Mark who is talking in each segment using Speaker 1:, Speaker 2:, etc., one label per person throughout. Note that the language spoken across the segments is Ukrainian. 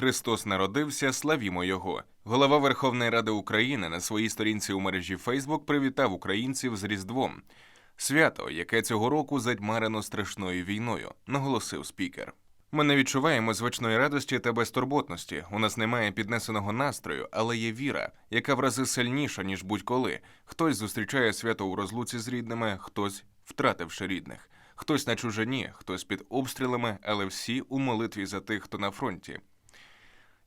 Speaker 1: Христос народився, славімо Його. Голова Верховної Ради України на своїй сторінці у мережі Фейсбук привітав українців з Різдвом. Свято, яке цього року задьмарено страшною війною, наголосив спікер. Ми не відчуваємо звичної радості та безтурботності. У нас немає піднесеного настрою, але є віра, яка в рази сильніша ніж будь-коли. Хтось зустрічає свято у розлуці з рідними, хтось втративши рідних, хтось на чужині, хтось під обстрілами, але всі у молитві за тих, хто на фронті.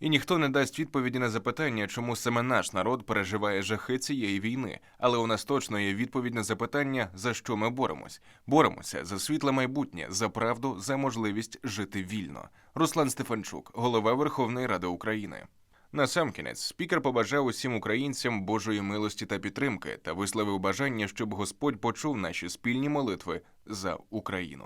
Speaker 1: І ніхто не дасть відповіді на запитання, чому саме наш народ переживає жахи цієї війни. Але у нас точно є відповідь на запитання, за що ми боремось. Боремося за світле майбутнє, за правду, за можливість жити вільно. Руслан Стефанчук, голова Верховної Ради України. Насамкінець спікер побажав усім українцям Божої милості та підтримки та висловив бажання, щоб Господь почув наші спільні молитви за Україну.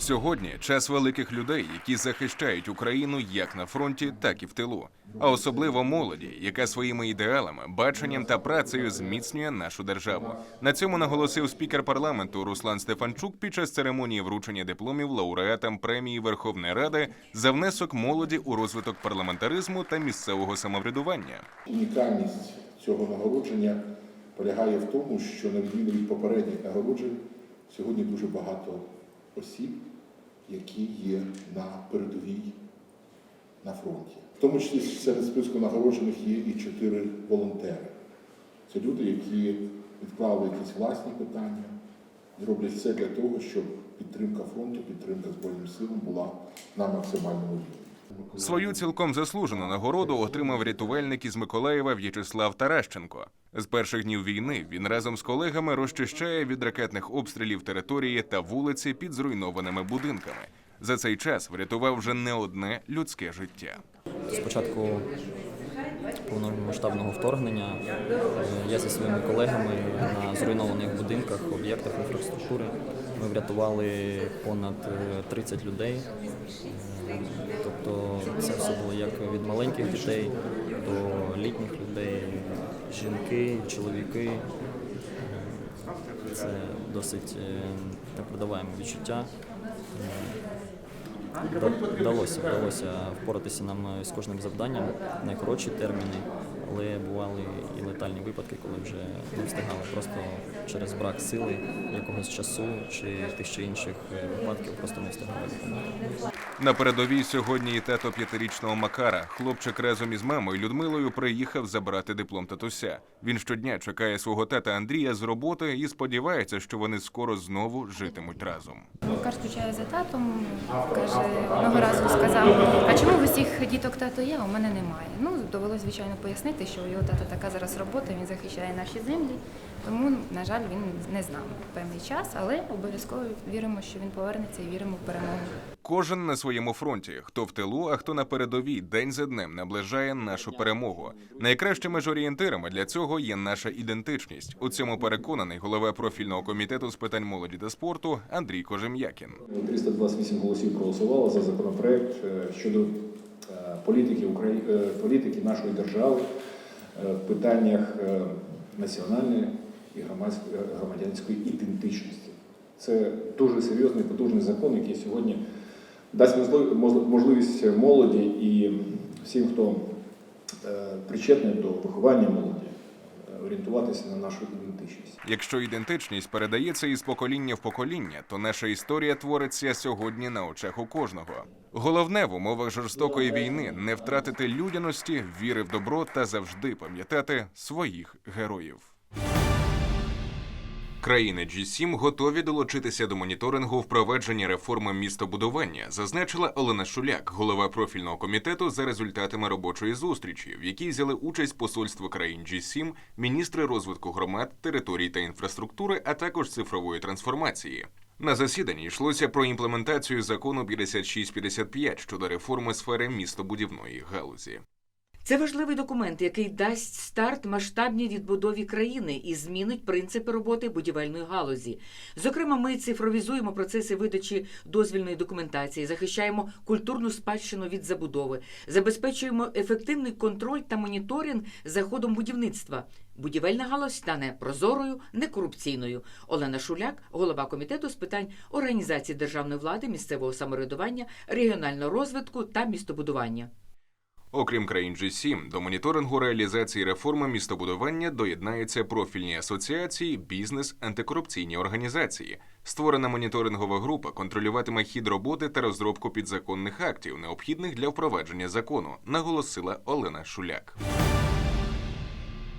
Speaker 1: Сьогодні час великих людей, які захищають Україну як на фронті, так і в тилу, а особливо молоді, яка своїми ідеалами, баченням та працею зміцнює нашу державу. На цьому наголосив спікер парламенту Руслан Стефанчук під час церемонії вручення дипломів лауреатам премії Верховної Ради за внесок молоді у розвиток парламентаризму та місцевого самоврядування.
Speaker 2: Унікальність цього нагородження полягає в тому, що на відміну від попередніх нагороджень, сьогодні дуже багато осіб, які є на передовій на фронті. В тому числі серед списку нагороджених є і чотири волонтери. Це люди, які відклали якісь власні питання і роблять все для того, щоб підтримка фронту, підтримка Збройним силам була на максимальному рівні.
Speaker 1: Свою цілком заслужену нагороду отримав рятувальник із Миколаєва В'ячеслав Таращенко. З перших днів війни він разом з колегами розчищає від ракетних обстрілів території та вулиці під зруйнованими будинками. За цей час врятував вже не одне людське життя.
Speaker 3: Спочатку повномасштабного вторгнення е, я зі своїми колегами на зруйнованих будинках, об'єктах інфраструктури ми врятували понад е, 30 людей. Е, Тобто це все було як від маленьких дітей до літніх людей, жінки, чоловіки. Це досить непродаваємо відчуття. Вдалося, вдалося впоратися нам з кожним завданням найкоротші терміни, але бували і летальні випадки, коли вже не встигали просто через брак сили, якогось часу чи тих чи інших е, випадків просто не встигали допомогти.
Speaker 1: На передовій сьогодні і тато п'ятирічного Макара. Хлопчик разом із мамою Людмилою приїхав забрати диплом татуся. Він щодня чекає свого тата Андрія з роботи і сподівається, що вони скоро знову житимуть разом.
Speaker 4: Макар скучає за татом, каже, одного разу сказав, а чому в усіх діток тато є, а у мене немає. Ну, довелося, звичайно, пояснити, що у його тата така зараз робота, він захищає наші землі, тому, на жаль, він не з нами певний час, але обов'язково віримо, що він повернеться і віримо в перемогу.
Speaker 1: Кожен на своєму фронті, хто в тилу, а хто на передовій, день за днем наближає нашу перемогу. Найкращими ж орієнтирами для цього є наша ідентичність. У цьому переконаний голова профільного комітету з питань молоді та спорту Андрій Кожем'якін.
Speaker 5: 328 голосів проголосувало за законопроект е, щодо політики е, політики нашої держави е, в питаннях е, національної і громадянської ідентичності. Це дуже серйозний потужний закон, який сьогодні дасть можливість молоді і всім, хто причетний до виховання молоді, орієнтуватися на нашу ідентичність.
Speaker 1: Якщо ідентичність передається із покоління в покоління, то наша історія твориться сьогодні на очах у кожного. Головне в умовах жорстокої війни не втратити людяності, віри в добро та завжди пам'ятати своїх героїв. Країни G7 готові долучитися до моніторингу впровадження реформи містобудування, зазначила Олена Шуляк, голова профільного комітету за результатами робочої зустрічі, в якій взяли участь посольство країн G7, міністри розвитку громад, територій та інфраструктури, а також цифрової трансформації. На засіданні йшлося про імплементацію закону 5655 щодо реформи сфери містобудівної галузі.
Speaker 6: Це важливий документ, який дасть старт масштабній відбудові країни і змінить принципи роботи будівельної галузі. Зокрема, ми цифровізуємо процеси видачі дозвільної документації, захищаємо культурну спадщину від забудови, забезпечуємо ефективний контроль та моніторинг за ходом будівництва. Будівельна галузь стане прозорою, некорупційною. Олена Шуляк, голова комітету з питань організації державної влади, місцевого самоврядування, регіонального розвитку та містобудування.
Speaker 1: Окрім країн G7, до моніторингу реалізації реформи містобудування доєднаються профільні асоціації, бізнес, антикорупційні організації. Створена моніторингова група контролюватиме хід роботи та розробку підзаконних актів, необхідних для впровадження закону, наголосила Олена Шуляк.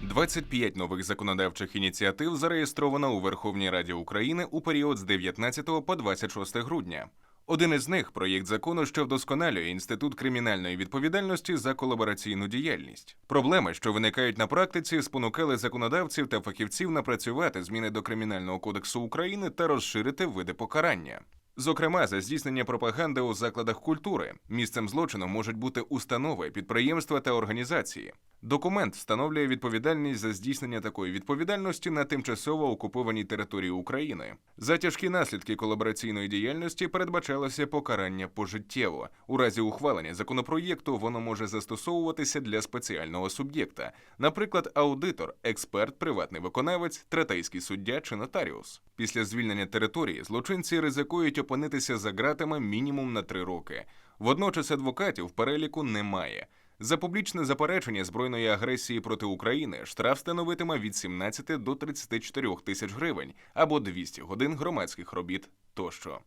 Speaker 1: 25 нових законодавчих ініціатив зареєстровано у Верховній Раді України у період з 19 по 26 грудня. Один із них проєкт закону, що вдосконалює інститут кримінальної відповідальності за колабораційну діяльність. Проблеми, що виникають на практиці, спонукали законодавців та фахівців напрацювати зміни до кримінального кодексу України та розширити види покарання. Зокрема, за здійснення пропаганди у закладах культури місцем злочину можуть бути установи, підприємства та організації. Документ встановлює відповідальність за здійснення такої відповідальності на тимчасово окупованій території України. За тяжкі наслідки колабораційної діяльності передбачалося покарання пожиттєво. У разі ухвалення законопроєкту воно може застосовуватися для спеціального суб'єкта, наприклад, аудитор, експерт, приватний виконавець, третейський суддя чи нотаріус. Після звільнення території злочинці ризикують опинитися за ґратами мінімум на три роки. Водночас адвокатів переліку немає. За публічне заперечення збройної агресії проти України штраф становитиме від 17 до 34 тисяч гривень або 200 годин громадських робіт тощо.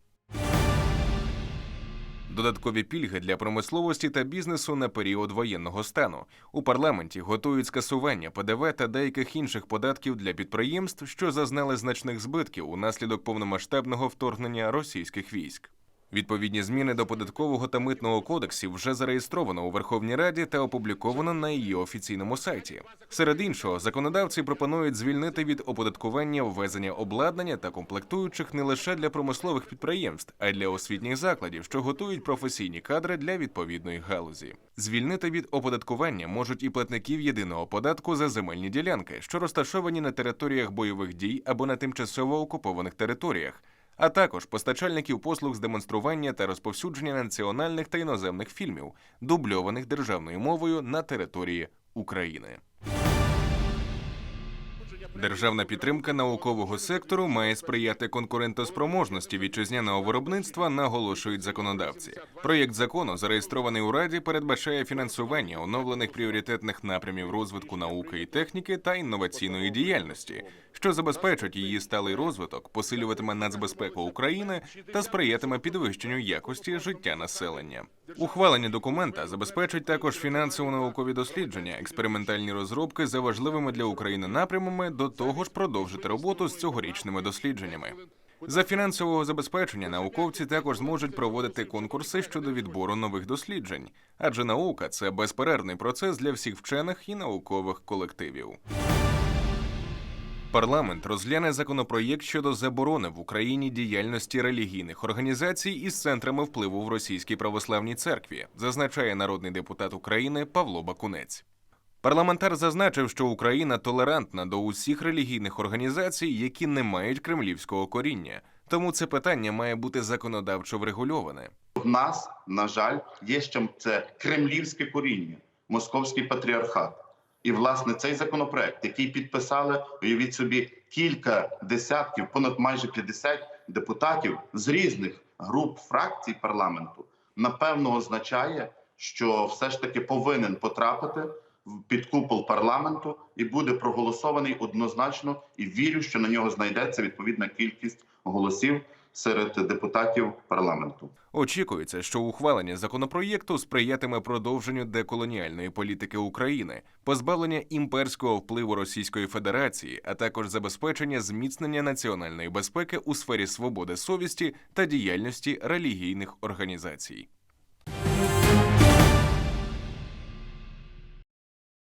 Speaker 1: Додаткові пільги для промисловості та бізнесу на період воєнного стану у парламенті готують скасування ПДВ та деяких інших податків для підприємств, що зазнали значних збитків унаслідок повномасштабного вторгнення російських військ. Відповідні зміни до податкового та митного кодексів вже зареєстровано у Верховній Раді та опубліковано на її офіційному сайті. Серед іншого, законодавці пропонують звільнити від оподаткування ввезення обладнання та комплектуючих не лише для промислових підприємств, а й для освітніх закладів, що готують професійні кадри для відповідної галузі. Звільнити від оподаткування можуть і платників єдиного податку за земельні ділянки, що розташовані на територіях бойових дій або на тимчасово окупованих територіях а також постачальників послуг з демонстрування та розповсюдження національних та іноземних фільмів, дубльованих державною мовою на території України. Державна підтримка наукового сектору має сприяти конкурентоспроможності вітчизняного виробництва, наголошують законодавці. Проєкт закону, зареєстрований у Раді, передбачає фінансування оновлених пріоритетних напрямів розвитку науки і техніки та інноваційної діяльності, що забезпечить її сталий розвиток, посилюватиме нацбезпеку України та сприятиме підвищенню якості життя населення. Ухвалення документа забезпечить також фінансово-наукові дослідження, експериментальні розробки за важливими для України напрямами, до того ж продовжити роботу з цьогорічними дослідженнями. За фінансового забезпечення науковці також зможуть проводити конкурси щодо відбору нових досліджень, адже наука це безперервний процес для всіх вчених і наукових колективів. Парламент розгляне законопроєкт щодо заборони в Україні діяльності релігійних організацій із центрами впливу в російській православній церкві, зазначає народний депутат України Павло Бакунець. Парламентар зазначив, що Україна толерантна до усіх релігійних організацій, які не мають кремлівського коріння. Тому це питання має бути законодавчо врегульоване.
Speaker 7: В нас, на жаль, є ще це кремлівське коріння, московський патріархат. І власне цей законопроект, який підписали, уявіть собі, кілька десятків, понад майже 50 депутатів з різних груп фракцій парламенту, напевно, означає, що все ж таки повинен потрапити під купол парламенту і буде проголосований однозначно. І вірю, що на нього знайдеться відповідна кількість голосів серед депутатів парламенту.
Speaker 1: Очікується, що ухвалення законопроєкту сприятиме продовженню деколоніальної політики України, позбавлення імперського впливу Російської Федерації, а також забезпечення зміцнення національної безпеки у сфері свободи совісті та діяльності релігійних організацій.